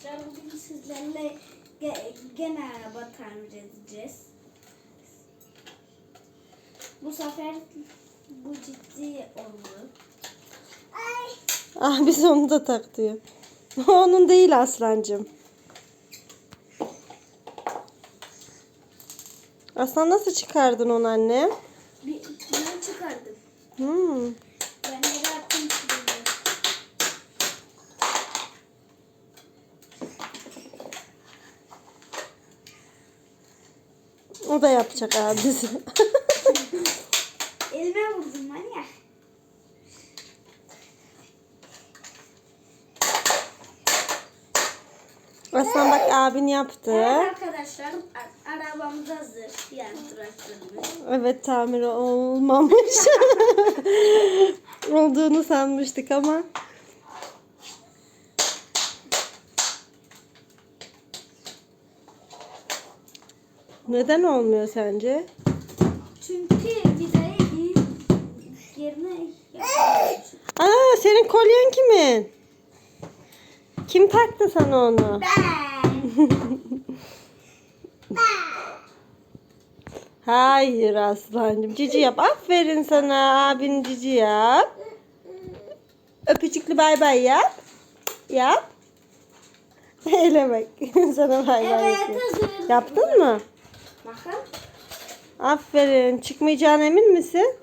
arkadaşlar. Bugün sizlerle ge- gene araba tamir edeceğiz. Bu sefer bu ciddi oldu. Ay. Ah biz onu da tak diyor. Onun değil aslancım. Aslan nasıl çıkardın onu anne? Bir, ben çıkardım. Hmm. Ben yere attım şuraya. O da yapacak abisi. Elime vurdum manyak. Aslan bak abin yaptı. Evet arkadaşlar arabamız hazır. Yani traktörümüz. Evet tamir olmamış. Olduğunu sanmıştık ama. Neden olmuyor sence? Çünkü vidayı iyi yerine. Aa senin kolyen kimin? Kim taktı sana onu? Ben. Hayır aslancım. Cici yap. Aferin sana. Abin cici yap. Öpücüklü bay bay yap. Yap. Öyle bak. sana bay bay Evet yapıyor. Yaptın mı? Bakın. Aferin. Çıkmayacağına emin misin?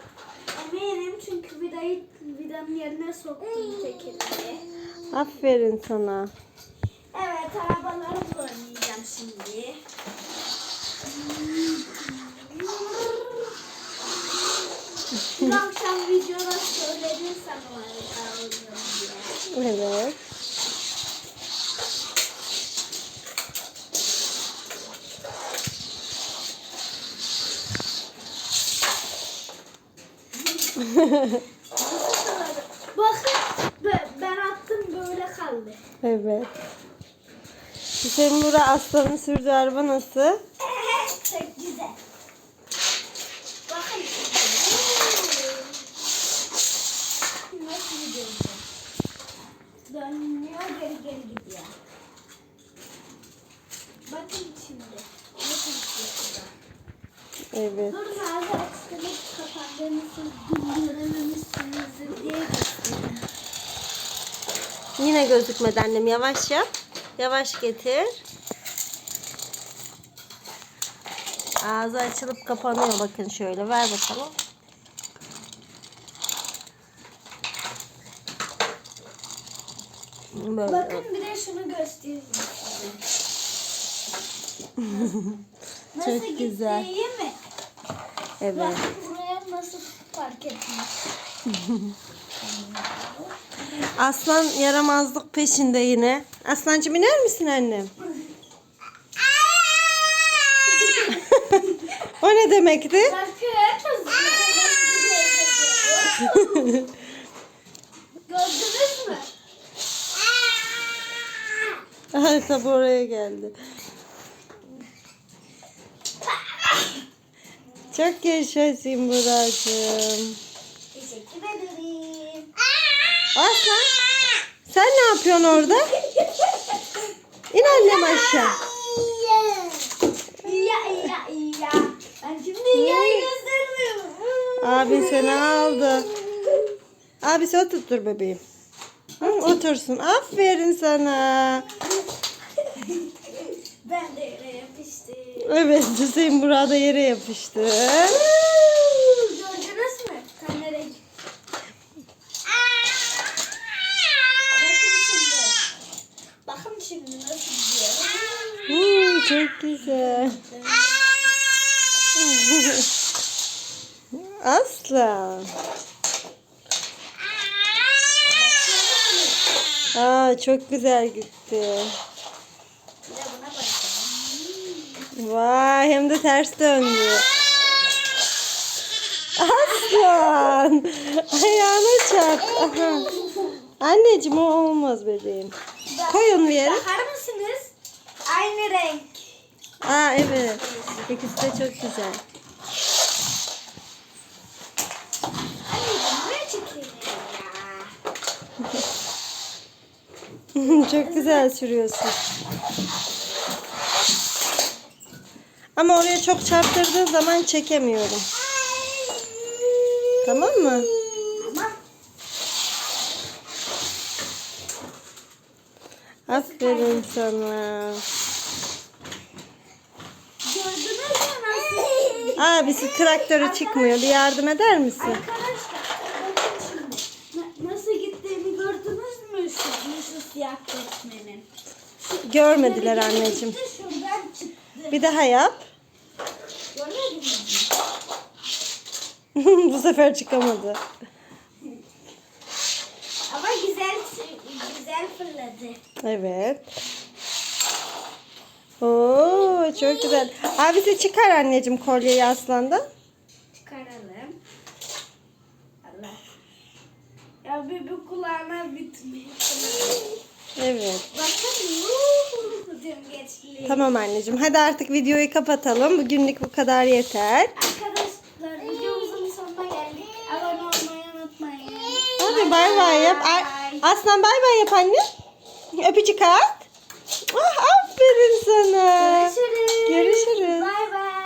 Eminim çünkü vidayı vidanın yerine soktum tekerini. Aferin sana. Evet arabalarımla oynayacağım şimdi. Bir akşam videoda söyledin sen o araba diye. Evet. Bakın be- ben attım böyle kaldı. Evet. Hüseyin Bura Aslan'ın sürdüğü araba nasıl? Çok güzel. Bakın. Nasıl gidiyor? Dönüyor geri geri gidiyor. Bakın şimdi. Nasıl gidiyor? Evet. Dur ağzı açtırıp kapandığını siz görememişsinizdir diye göstereyim. Yine gözükmedi annem. Yavaş yap. Yavaş getir. Ağzı açılıp kapanıyor. Bakın şöyle. Ver bakalım. Böyle. Bakın bir de şunu göstereyim. Nasıl Çok güzel. mi? Evet. Bakın buraya nasıl fark etmiş. Aslan yaramazlık peşinde yine. Aslancım iner misin annem? o ne demekti? Gördünüz mü? Ay tabi oraya geldi. Çok yaşasın Buracığım. Teşekkür ederim. Aslan sen ne yapıyorsun orada? İn annem aşağı. Ya ya ya. Ben şimdi yayı göstermiyorum. Abin seni aldı. Abisi oturtur bebeğim. Hı, otursun. Aferin sana. Ben de yere yapıştım. Evet Hüseyin burada yere yapıştı. Gördünüz mü? Bakın şimdi. Bakın şimdi nasıl gidiyor. Hı, çok güzel. Aslan. Aa çok güzel gitti. Bir de buna bakalım. Vay hem de ters döndü. Aslan. Ayağına çarp. Aha. Anneciğim o olmaz bebeğim. Koy onu bir yere. Bakar mısınız? Aynı renk. Aa evet. İkisi de çok güzel. Çok güzel sürüyorsun. Ama oraya çok çarptırdığın zaman çekemiyorum. Tamam mı? Ama Aferin sana. Abisi traktörü çıkmıyor. Bir yardım eder misin? Arkadaşlar Nasıl gittiğini gördünüz mü şu, şu siyah kesmenin? Görmediler anneciğim. Bir daha yap. Görmediniz mi? Bu sefer çıkamadı. Ama güzel güzel fırladı. Evet. Oo çok güzel. Abisi çıkar anneciğim kolyeyi aslandan. Çıkaralım. Allah. Ya bir, bir kulağına bitmiyor. Evet. Bakın. Tamam anneciğim. Hadi artık videoyu kapatalım. Bugünlük bu kadar yeter. Bay bay yap. Aslan bay bay yap anne. Öpücük at. Ah, aferin sana. Görüşürüz. Görüşürüz. Bay bay.